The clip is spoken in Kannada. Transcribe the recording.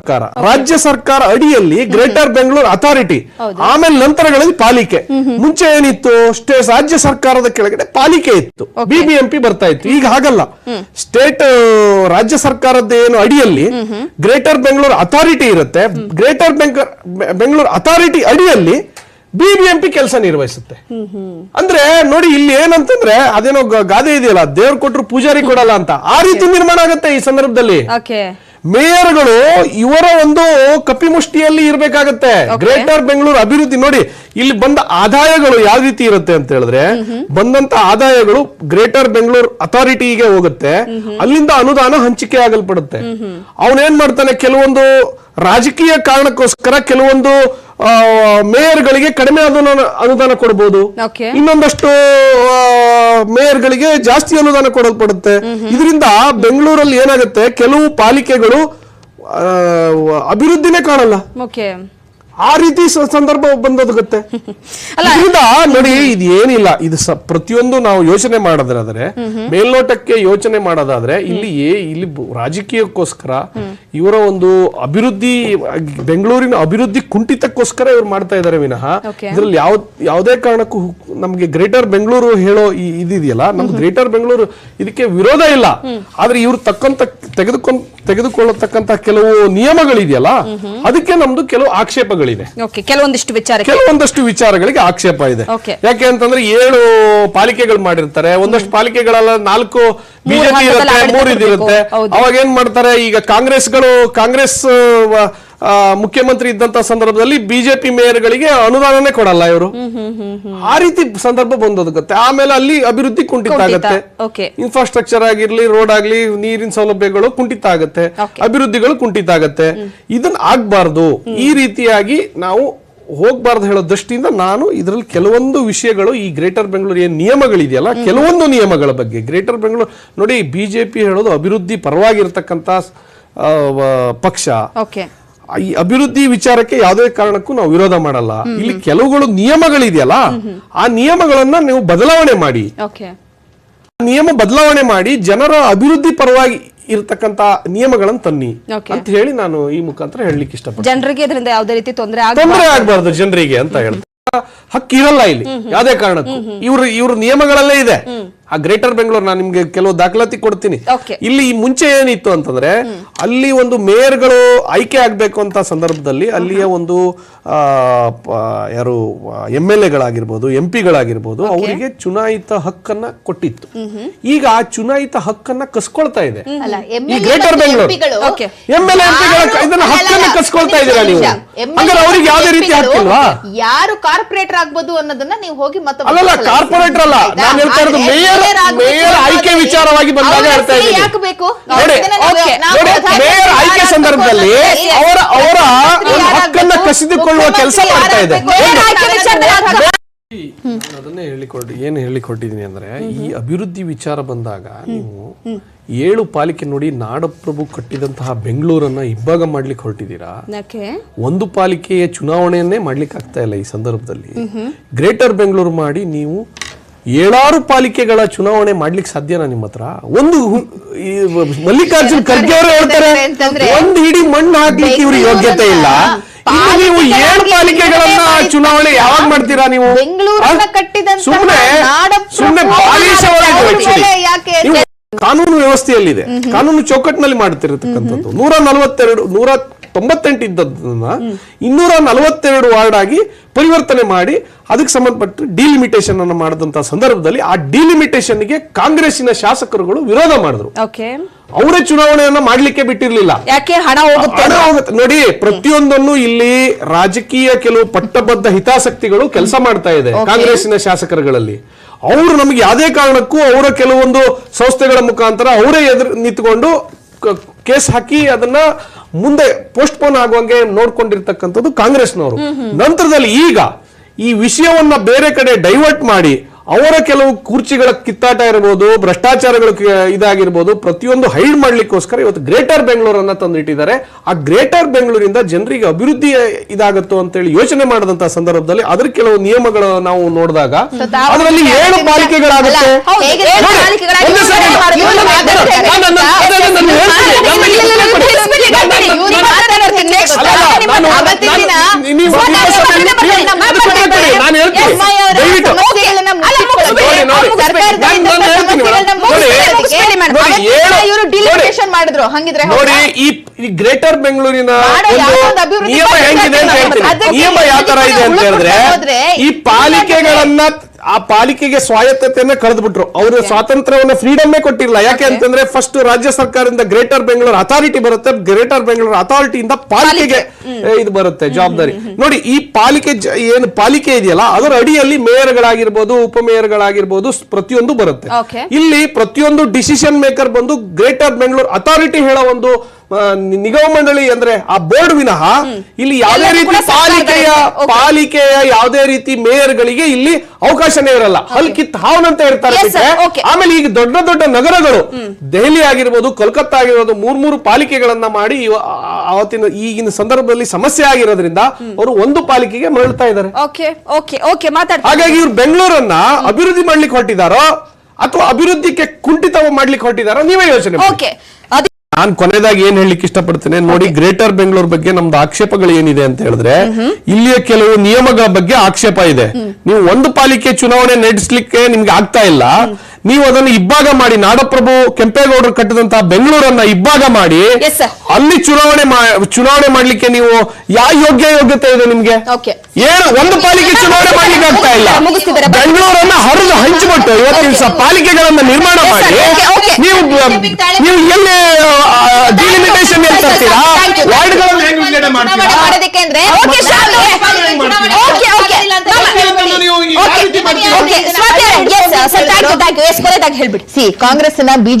ಸರ್ಕಾರ. ರಾಜ್ಯ ಸರ್ಕಾರ ಅಡಿಯಲ್ಲಿ ಗ್ರೇಟರ್ ಬೆಂಗಳೂರು ಅಥಾರಿಟಿ ಆಮೇಲೆ ನಂತರಗಳಲ್ಲಿ ಪಾಲಿಕೆ. ಮುಂಚೆ ಏನಿತ್ತು? ಸ್ಟೇಟ್ ರಾಜ್ಯ ಸರ್ಕಾರದ ಕೆಳಗಡೆ ಪಾಲಿಕೆ ಇತ್ತು. ಬಿಬಿಎಂಪಿ ಬರ್ತಾ ಇತ್ತು. ಈಗ ಹಾಗಲ್ಲ. ಸ್ಟೇಟ್ ರಾಜ್ಯ ಸರ್ಕಾರದ ಏನು ಅಡಿಯಲ್ಲಿ ಗ್ರೇಟರ್ ಬೆಂಗಳೂರು ಅಥಾರಿಟಿ ಇರುತ್ತೆ. ಗ್ರೇಟರ್ ಬೆಂಗಳೂರು ಅಥಾರಿಟಿ ಅಡಿಯಲ್ಲಿ ಬಿಬಿಎಂಪಿ ಕೆಲಸ ನಿರ್ವಹಿಸುತ್ತೆ. ಅಂದ್ರೆ ನೋಡಿ ಇಲ್ಲಿ ಏನಂತಂದ್ರೆ ಅದೇನೋ ಗಾದೆ ಇದೆಯಲ್ಲ? ದೇವ್ರು ಕೊಟ್ರು ಪೂಜಾರಿ ಕೊಡಲ್ಲ ಅಂತ. ಆ ರೀತಿ ನಿರ್ಮಾಣ ಆಗುತ್ತೆ ಈ ಸಂದರ್ಭದಲ್ಲಿ. ಮೇಯರ್ಗಳು ಇವರ ಒಂದು ಕಪಿಮುಷ್ಟಿಯಲ್ಲಿ ಇರಬೇಕಾಗತ್ತೆ. ಗ್ರೇಟರ್ ಬೆಂಗಳೂರು ಅಭಿವೃದ್ಧಿ ನೋಡಿ ಇಲ್ಲಿ ಬಂದ ಆದಾಯಗಳು ಯಾವ ರೀತಿ ಇರುತ್ತೆ ಅಂತ ಹೇಳಿದ್ರೆ ಬಂದಂತ ಆದಾಯಗಳು ಗ್ರೇಟರ್ ಬೆಂಗಳೂರು ಅಥಾರಿಟಿಗೆ ಹೋಗುತ್ತೆ. ಅಲ್ಲಿಂದ ಅನುದಾನ ಹಂಚಿಕೆ ಆಗಲ್ಪಡುತ್ತೆ. ಅವನೇನ್ ಮಾಡ್ತಾನೆ ಕೆಲವೊಂದು ರಾಜಕೀಯ ಕಾರಣಕ್ಕೋಸ್ಕರ ಕೆಲವೊಂದು ಆ, ಮೇಯರ್ಗಳಿಗೆ ಕಡಿಮೆ ಅನುದಾನ ಅನುದಾನ ಕೊಡಬಹುದು ಇನ್ನೊಂದಷ್ಟು ಮೇಯರ್ಗಳಿಗೆ ಜಾಸ್ತಿ ಅನುದಾನ ಕೊಡಲ್ಪಡುತ್ತೆ. ಇದರಿಂದ ಬೆಂಗಳೂರಲ್ಲಿ ಏನಾಗುತ್ತೆ? ಕೆಲವು ಪಾಲಿಕೆಗಳು ಅಭಿವೃದ್ಧಿನೇ ಕಾಣಲ್ಲ. ಆ ರೀತಿ ಸಂದರ್ಭ ಬಂದೋಗುತ್ತೆ ಇದರಿಂದ ನೋಡಿ ಇದು ಏನಿಲ್ಲ ಇದು ಪ್ರತಿಯೊಂದು ನಾವು ಯೋಚನೆ ಮಾಡೋದ್ರಾದ್ರೆ ಮೇಲ್ನೋಟಕ್ಕೆ ಯೋಚನೆ ಮಾಡೋದಾದ್ರೆ ಇಲ್ಲಿ ಏ- ಇಲ್ಲಿ ರಾಜಕೀಯಕ್ಕೋಸ್ಕರ ಇವರ ಒಂದು ಅಭಿವೃದ್ಧಿ ಬೆಂಗಳೂರಿನ ಅಭಿವೃದ್ಧಿ ಕುಂಠಿತಕ್ಕೋಸ್ಕರ ಇವ್ರು ಮಾಡ್ತಾ ಇದಾರೆ ವಿನಃ. ಇದ್ರಲ್ಲಿ ಯಾವ ಯಾವುದೇ ಕಾರಣಕ್ಕೂ ನಮ್ಗೆ ಗ್ರೇಟರ್ ಬೆಂಗಳೂರು ಹೇಳೋ ಇದಿದೆಯಲ್ಲ ನಮ್ಗೆ ಗ್ರೇಟರ್ ಬೆಂಗಳೂರು ಇದಕ್ಕೆ ವಿರೋಧ ಇಲ್ಲ. ಆದ್ರೆ ಇವ್ರು ತಕ್ಕಂತ ತೆಗೆದುಕೊಂಡ್ ತೆಗೆದುಕೊಳ್ಳತಕ್ಕಂತ ಕೆಲವು ನಿಯಮಗಳಿದೆಯಲ್ಲ ಅದಕ್ಕೆ ನಮ್ದು ಕೆಲವು ಆಕ್ಷೇಪಗಳಿದೆ. ಓಕೆ ಕೆಲವೊಂದಿಷ್ಟು ವಿಚಾರ ಕೆಲವೊಂದಷ್ಟು ವಿಚಾರಗಳಿಗೆ ಆಕ್ಷೇಪ ಇದೆ. ಯಾಕೆ ಅಂತಂದ್ರೆ ಏಳು ಪಾಲಿಕೆಗಳು ಮಾಡಿರ್ತಾರೆ. ಒಂದಷ್ಟು ಪಾಲಿಕೆಗಳೆಲ್ಲ ನಾಲ್ಕು ಬಿಜೆಪಿ ಇರುತ್ತೆ ಮೂರ್ ಇದಿರುತ್ತೆ. ಅವಾಗ ಏನ್ ಮಾಡ್ತಾರೆ? ಈಗ ಕಾಂಗ್ರೆಸ್ಗಳು ಕಾಂಗ್ರೆಸ್ ಮುಖ್ಯಮಂತ್ರಿ ಇದ್ದಂತ ಸಂದರ್ಭದಲ್ಲಿ ಬಿಜೆಪಿ ಮೇಯರ್ಗಳಿಗೆ ಅನುದಾನನೇ ಕೊಡಲ್ಲ ಇವರು. ಆ ರೀತಿ ಸಂದರ್ಭ ಬಂದೋದಕ್ಕೆ ಆಮೇಲೆ ಅಲ್ಲಿ ಅಭಿವೃದ್ಧಿ ಕುಂಠಿತ. ಆಗುತ್ತೆ. ಇನ್ಫ್ರಾಸ್ಟ್ರಕ್ಚರ್ ಆಗಿರ್ಲಿ ರೋಡ್ ಆಗ್ಲಿ ನೀರಿನ ಸೌಲಭ್ಯಗಳು ಕುಂಠಿತ ಆಗುತ್ತೆ ಅಭಿವೃದ್ಧಿಗಳು ಕುಂಠಿತ ಆಗುತ್ತೆ ಇದನ್ನ ಆಗ್ಬಾರ್ದು. ಈ ರೀತಿಯಾಗಿ ನಾವು ಹೋಗ್ಬಾರ್ದು ಹೇಳೋ ದೃಷ್ಟಿಯಿಂದ ನಾನು ಇದರಲ್ಲಿ ಕೆಲವೊಂದು ವಿಷಯಗಳು ಈ ಗ್ರೇಟರ್ ಬೆಂಗಳೂರು ಏನ್ ನಿಯಮಗಳಿದೆಯಲ್ಲ ಕೆಲವೊಂದು ನಿಯಮಗಳ ಬಗ್ಗೆ. ಗ್ರೇಟರ್ ಬೆಂಗಳೂರು ನೋಡಿ ಬಿಜೆಪಿ ಹೇಳೋದು ಅಭಿವೃದ್ಧಿ ಪರವಾಗಿರ್ತಕ್ಕಂಥ ಪಕ್ಷ. ಈ ಅಭಿವೃದ್ಧಿ ವಿಚಾರಕ್ಕೆ ಯಾವುದೇ ಕಾರಣಕ್ಕೂ ನಾವು ವಿರೋಧ ಮಾಡಲ್ಲ. ಇಲ್ಲಿ ಕೆಲವುಗಳು ನಿಯಮಗಳಿದೆಯಲ್ಲ ಆ ನಿಯಮಗಳನ್ನ ನೀವು ಬದಲಾವಣೆ ಮಾಡಿ. ನಿಯಮ ಬದಲಾವಣೆ ಮಾಡಿ ಜನರ ಅಭಿವೃದ್ಧಿ ಪರವಾಗಿ ಇರತಕ್ಕಂತ ನಿಯಮಗಳನ್ನು ತನ್ನಿ ಅಂತ ಹೇಳಿ ನಾನು ಈ ಮುಖಾಂತರ ಹೇಳಲಿಕ್ಕೆ ಇಷ್ಟಪಡ್ತೀನಿ. ಜನರಿಗೆ ಇದರಿಂದ ಯಾವುದೇ ರೀತಿ ತೊಂದರೆ ತೊಂದರೆ ಆಗ್ಬಾರ್ದು ಜನರಿಗೆ ಅಂತ ಹೇಳ್ತಾರೆ ಹಕ್ಕಿರಲ್ಲ ಇಲ್ಲಿ ಯಾವುದೇ ಕಾರಣಕ್ಕೂ. ಇವ್ರ ಇವ್ರ ನಿಯಮಗಳಲ್ಲೇ ಇದೆ. ಆ ಗ್ರೇಟರ್ ಬೆಂಗಳೂರು ನಾನು ನಿಮ್ಗೆ ಕೆಲವು ದಾಖಲಾತಿ ಕೊಡ್ತೀನಿ. ಇಲ್ಲಿ ಮುಂಚೆ ಏನಿತ್ತು ಅಂತಂದ್ರೆ ಅಲ್ಲಿ ಒಂದು ಮೇಯರ್ಗಳು ಆಯ್ಕೆ ಆಗ್ಬೇಕು ಅಂತ ಸಂದರ್ಭದಲ್ಲಿ ಅಲ್ಲಿಯ ಒಂದು ಯಾರು ಎಂ ಎಲ್ ಎಗಳಾಗಿರ್ಬೋದು ಎಂ ಪಿಗಳಾಗಿರ್ಬೋದು ಅವರಿಗೆ ಚುನಾಯಿತ ಹಕ್ಕನ್ನ ಕೊಟ್ಟಿತ್ತು. ಈಗ ಆ ಚುನಾಯಿತ ಹಕ್ಕನ್ನ ಕಸ್ಕೊಳ್ತಾ ಇದೆ. ಅಲ್ಲ ಈ ಗ್ರೇಟರ್ ಬೆಂಗಳೂರು. ಎಂ ಎಲ್ ಇದನ್ನ ಹಕ್ಕನ್ನ ಕಸ್ಕೊಳ್ತಾ ಇದ್ದೀರಾ ನೀವು. ಅವ್ರಿಗೆ ಯಾವುದೇ ರೀತಿ ಹಕ್ಕಿಲ್ವಾ? ಯಾರು ಕಾರ್ಪೊರೇಟರ್ ಆಗ್ಬೋದು ಅನ್ನೋದನ್ನ ನೀವು ಹೋಗಿ ಮತ್ತೆ ಅಲ್ಲ ಕಾರ್ಪೊರೇಟರ್ ಅಲ್ಲ. ನಾನು ಹೇಳ್ತಾ ಇರೋದು ಮೇಯರ್ ಮೇಯರ್ ಆಯ್ಕೆ ವಿಚಾರವಾಗಿ ಬಂದಾಗ ಹೇಳ್ತಾ ಇದ್ದೀನಿ ನೋಡಿ ಮೇಯರ್ ಆಯ್ಕೆ ಸಂದರ್ಭದಲ್ಲಿ ಅವರ ಅವರ ಹಕ್ಕನ್ನ ಕಸಿದುಕೊಳ್ಳುವ ಕೆಲಸ ಮಾಡ್ತಾ ಇದೆ. ಅದನ್ನೇ ಹೇಳಿಕೊಟ್ಟು ಏನು ಹೇಳಿಕೊಟ್ಟಿದ್ದೀನಿ ಅಂದ್ರೆ ಈ ಅಭಿವೃದ್ಧಿ ವಿಚಾರ ಬಂದಾಗ ನೀವು ಏಳು ಪಾಲಿಕೆ ನೋಡಿ ನಾಡಪ್ರಭು ಕಟ್ಟಿದಂತಹ ಬೆಂಗಳೂರನ್ನ ಇಬ್ಬಾಗ ಮಾಡ್ಲಿಕ್ಕೆ ಹೊರಟಿದ್ದೀರಾ? ಒಂದು ಪಾಲಿಕೆಯ ಚುನಾವಣೆಯನ್ನೇ ಮಾಡ್ಲಿಕ್ಕೆ ಆಗ್ತಾ ಇಲ್ಲ ಈ ಸಂದರ್ಭದಲ್ಲಿ. ಗ್ರೇಟರ್ ಬೆಂಗಳೂರು ಮಾಡಿ ನೀವು ಏಳಾರು ಪಾಲಿಕೆಗಳ ಚುನಾವಣೆ ಮಾಡ್ಲಿಕ್ಕೆ ಸಾಧ್ಯನಾ ನಿಮ್ಮ ಹತ್ರ? ಒಂದು ಈ ಮಲ್ಲಿಕಾರ್ಜುನ್ ಖರ್ಗೆ ಅವರು ಹೇಳ್ತಾರೆ ಒಂದ್ ಇಡೀ ಮಣ್ಣು ಹಾಕ್ಲಿಕ್ಕೆ ಇವ್ರಿಗೆ ಯೋಗ್ಯತೆ ಇಲ್ಲ. ನೀವು ಏಳು ಪಾಲಿಕೆಗಳನ್ನ ಚುನಾವಣೆ ಯಾವಾಗ ಮಾಡ್ತೀರಾ ನೀವು? ಸುಮ್ಮನೆ ಸುಮ್ಮನೆ ಕಾನೂನು ವ್ಯವಸ್ಥೆಯಲ್ಲಿದೆ. ಕಾನೂನು ಚೌಕಟ್ಟಿನಲ್ಲಿ ಮಾಡ್ತಿರತಕ್ಕಂಥದ್ದು. ನೂರ ನಲವತ್ತೆರಡು ನೂರ ತೊಂಬತ್ತೆಂಟು ಇದ್ದದನ್ನ ಇನ್ನೂರ ನಲವತ್ತೆರಡು ವಾರ್ಡ್ ಆಗಿ ಪರಿವರ್ತನೆ ಮಾಡಿ ಅದಕ್ಕೆ ಸಂಬಂಧಪಟ್ಟು ಡಿಲಿಮಿಟೇಷನ್ ಅನ್ನು ಮಾಡಿದಂತ ಸಂದರ್ಭದಲ್ಲಿ ಆ ಡಿಲಿಮಿಟೇಷನ್ಗೆ ಕಾಂಗ್ರೆಸ್ಸಿನ ಶಾಸಕರುಗಳು ವಿರೋಧ ಮಾಡಿದ್ರು. ಅವರೇ ಚುನಾವಣೆಯನ್ನ ಮಾಡ್ಲಿಕ್ಕೆ ಬಿಟ್ಟಿರ್ಲಿಲ್ಲ. ಯಾಕೆ ಹಣ ಹೋಗುತ್ತೆ? ಹಣ ಹೋಗುತ್ತೆ. ನೋಡಿ ಪ್ರತಿಯೊಂದನ್ನು ಇಲ್ಲಿ ರಾಜಕೀಯ ಕೆಲವು ಪಟ್ಟಬದ್ಧ ಹಿತಾಸಕ್ತಿಗಳು ಕೆಲಸ ಮಾಡ್ತಾ ಇದೆ ಕಾಂಗ್ರೆಸ್ಸಿನ ಶಾಸಕರುಗಳಲ್ಲಿ. ಅವರು ನಮಗೆ ಯಾವುದೇ ಕಾರಣಕ್ಕೂ ಅವರ ಕೆಲವೊಂದು ಸಂಸ್ಥೆಗಳ ಮುಖಾಂತರ ಅವರೇ ಎದುರು ನಿಂತ್ಕೊಂಡು ಕೇಸ್ ಹಾಕಿ ಅದನ್ನ ಮುಂದೆ ಪೋಸ್ಟ್ಪೋನ್ ಆಗುವಂಗೆ ನೋಡ್ಕೊಂಡಿರ್ತಕ್ಕಂಥದ್ದು ಕಾಂಗ್ರೆಸ್ನವರು. ನಂತರದಲ್ಲಿ ಈಗ ಈ ವಿಷಯವನ್ನ ಬೇರೆ ಕಡೆ ಡೈವರ್ಟ್ ಮಾಡಿ ಅವರ ಕೆಲವು ಕುರ್ಚಿಗಳ ಕಿತ್ತಾಟ ಇರಬಹುದು ಭ್ರಷ್ಟಾಚಾರಗಳು ಇದಾಗಿರ್ಬೋದು ಪ್ರತಿಯೊಂದು ಹೈಡ್ ಮಾಡ್ಲಿಕ್ಕೋಸ್ಕರ ಇವತ್ತು ಗ್ರೇಟರ್ ಬೆಂಗಳೂರನ್ನ ತಂದಿಟ್ಟಿದ್ದಾರೆ. ಆ ಗ್ರೇಟರ್ ಬೆಂಗಳೂರಿಂದ ಜನರಿಗೆ ಅಭಿವೃದ್ಧಿ ಇದಾಗತ್ತೋ ಅಂತೇಳಿ ಯೋಚನೆ ಮಾಡದಂತ ಸಂದರ್ಭದಲ್ಲಿ ಅದ್ರ ಕೆಲವು ನಿಯಮಗಳು ನಾವು ನೋಡಿದಾಗ ಅದರಲ್ಲಿ ಏಳು ಪಾಲಿಕೆಗಳಾಗುತ್ತೆ ಅಲ್ಲ, ಹೌದು, ಹೇಗೆ ಏಳು ನೋಡಿ, ಪಾಲಿಕೆಗಳಾಗಿ ಒಂದು ಯೋಚನೆ second. ಮಾಡೋದು. ಇವ್ರು ಇವ್ರು ಮಾತಾಡ್ತಾರೆ. ಮಾತಾಡ್ತಾರೆ. ನಾನು- ನಾನು- ಅದನ್ನ ನಾನು ಹೇಳ್ತೀನಿ. ಇಲ್ಲ, ಇಲ್ಲ, ಇಲ್ಲ, ನನ್ನ ತಿಳಿಸ್ಬಿಡಿ, ನಾನು- ಗಟ್ಟಿ. ನಾನು- ಇವ್ರು ನಾನು- ಮಾತಾಡೋದು ಮಾಡಿದ್ರು. ಹಂಗಿದ್ರೆ ನೋಡಿ ಈ ಗ್ರೇಟರ್ ಬೆಂಗಳೂರಿನ ನಿಯಮ ಹೆಂಗಿದೆ ಅಂತ ಹೇಳ್ತೀನಿ. ನಿಯಮ ಯಾವ ತರ ಇದೆ ಅಂತ ಹೇಳಿದ್ರೆ ಈ ಪಾಲಿಕೆಗಳನ್ನ ಆ ಪಾಲಿಕೆಗೆ ಸ್ವಾಯತ್ತತೆಯನ್ನ ಕಳೆದ್ಬಿಟ್ರು. ಅವರು ಸ್ವಾತಂತ್ರ್ಯವನ್ನ ಫ್ರೀಡಮ್ಮೇ ಕೊಟ್ಟಿಲ್ಲ. ಯಾಕೆ ಅಂತಂದ್ರೆ ಫಸ್ಟ್ ರಾಜ್ಯ ಸರ್ಕಾರದಿಂದ ಗ್ರೇಟರ್ ಬೆಂಗಳೂರು ಅಥಾರಿಟಿ ಬರುತ್ತೆ. ಗ್ರೇಟರ್ ಬೆಂಗಳೂರು ಅಥಾರಿಟಿಯಿಂದ ಪಾಲಿಕೆಗೆ ಇದು ಬರುತ್ತೆ ಜವಾಬ್ದಾರಿ. ನೋಡಿ ಈ ಪಾಲಿಕೆ ಏನು ಪಾಲಿಕೆ ಇದೆಯಲ್ಲ ಅದರ ಅಡಿಯಲ್ಲಿ ಮೇಯರ್ ಮೇಯರ್ಗಳಾಗಿರ್ಬೋದು ಉಪಮೇಯರ್ಗಳಾಗಿರ್ಬೋದು ಗಳಾಗಿರ್ಬೋದು ಪ್ರತಿಯೊಂದು ಬರುತ್ತೆ. ಇಲ್ಲಿ ಪ್ರತಿಯೊಂದು ಡಿಸಿಷನ್ ಮೇಕರ್ ಬಂದು ಗ್ರೇಟರ್ ಬೆಂಗಳೂರು ಅಥಾರಿಟಿ ಹೇಳೋ ಒಂದು ನಿಗಮ ಮಂಡಳಿ ಅಂದ್ರೆ ಆ ಬೋರ್ಡ್ ವಿನಃ ಇಲ್ಲಿ ಯಾವುದೇ ರೀತಿ ಪಾಲಿಕೆಯ ಪಾಲಿಕೆಯ ಯಾವುದೇ ರೀತಿ ಮೇಯರ್ ಗಳಿಗೆ ಇಲ್ಲಿ ಅವಕಾಶನೇ ಇರಲ್ಲ. ಹಲ್ಕಿತ್ ಹಾವನಂತ ಇರ್ತಾರೆ Yes, sir. ಆಮೇಲೆ ಈಗ ದೊಡ್ಡ ದೊಡ್ಡ ನಗರಗಳು ದೆಹಲಿ ಆಗಿರ್ಬೋದು ಕೋಲ್ಕತ್ತಾ ಆಗಿರ್ಬೋದು ಮೂರ್ ಮೂರು ಪಾಲಿಕೆಗಳನ್ನ ಮಾಡಿ ಅವತ್ತಿನ ಈಗಿನ ಸಂದರ್ಭದಲ್ಲಿ ಸಮಸ್ಯೆ ಆಗಿರೋದ್ರಿಂದ ಅವರು ಒಂದು ಪಾಲಿಕೆಗೆ ಮರಳ್ತಾ ಇದ್ದಾರೆ. ಹಾಗಾಗಿ ಇವ್ರು ಬೆಂಗಳೂರನ್ನ ಅಭಿವೃದ್ಧಿ ಮಾಡ್ಲಿಕ್ಕೆ ಹೊರಟಿದಾರೋ ಅಥವಾ ಅಭಿವೃದ್ಧಿಗೆ ಕುಂಠಿತ ಮಾಡ್ಲಿಕ್ಕೆ ಹೊರಟಿದಾರೋ ನೀವೇ ಯೋಚನೆ ಓಕೆ ನಾನ್ ಕೊನೆಯದಾಗಿ ಏನ್ ಹೇಳಲಿಕ್ಕೆ ಇಷ್ಟಪಡ್ತೇನೆ ನೋಡಿ ಗ್ರೇಟರ್ ಬೆಂಗಳೂರು ಬಗ್ಗೆ ನಮ್ದು ಆಕ್ಷೇಪಗಳು ಏನಿದೆ ಅಂತ ಹೇಳಿದ್ರೆ ಇಲ್ಲಿಯ ಕೆಲವು ನಿಯಮಗಳ ಬಗ್ಗೆ ಆಕ್ಷೇಪ ಇದೆ. ನೀವು ಒಂದು ಪಾಲಿಕೆ ಚುನಾವಣೆ ನಡೆಸಲಿಕ್ಕೆ ನಿಮ್ಗೆ ಆಗ್ತಾ ಇಲ್ಲ. ನೀವು ಅದನ್ನ ಇಬ್ಬಾಗ ಮಾಡಿ ನಾಡಪ್ರಭು ಕೆಂಪೇಗೌಡರು ಕಟ್ಟಿದಂತಹ ಬೆಂಗಳೂರನ್ನ ಇಬ್ಬಾಗ ಮಾಡಿ. ಅಲ್ಲಿ ಚುನಾವಣೆ ಚುನಾವಣೆ ಮಾಡ್ಲಿಕ್ಕೆ ನೀವು ಯಾವ ಯೋಗ್ಯ ಯೋಗ್ಯತೆ ಇದೆ ನಿಮ್ಗೆ. ಏನು? ಒಂದು ಪಾಲಿಕೆ ಚುನಾವಣೆ ಮಾಡ್ಲಿಕ್ಕೆ ಆಗ್ತಾ ಇಲ್ಲ. ಮುಗಿಸ್ತಿದ್ದಾರೆ. ಬೆಂಗಳೂರನ್ನ ಹರಿದು ಹಂಚಿಬಿಟ್ಟು ಇವತ್ತಿನ ದಿವಸ ಪಾಲಿಕೆಗಳನ್ನ ನಿರ್ಮಾಣ. ಮಾಡಿ. ನೀವು ನೀವು ಎಲ್ಲಿ ಡಿಲಿಮಿಟೇಷನ್ ಎಲ್ಲಿ ತರ್ತೀರಾ ವಾರ್ಡ್ಗಳನ್ನು ಹೆಂಗ್ ವಿಂಗಡಣೆ ಮಾಡ್ತೀರಾ? ಹೇಳ್ಬಿಡಿ. ಸಿ ಕಾಂಗ್ರೆಸ್ನ ಬಿಜೆಪಿ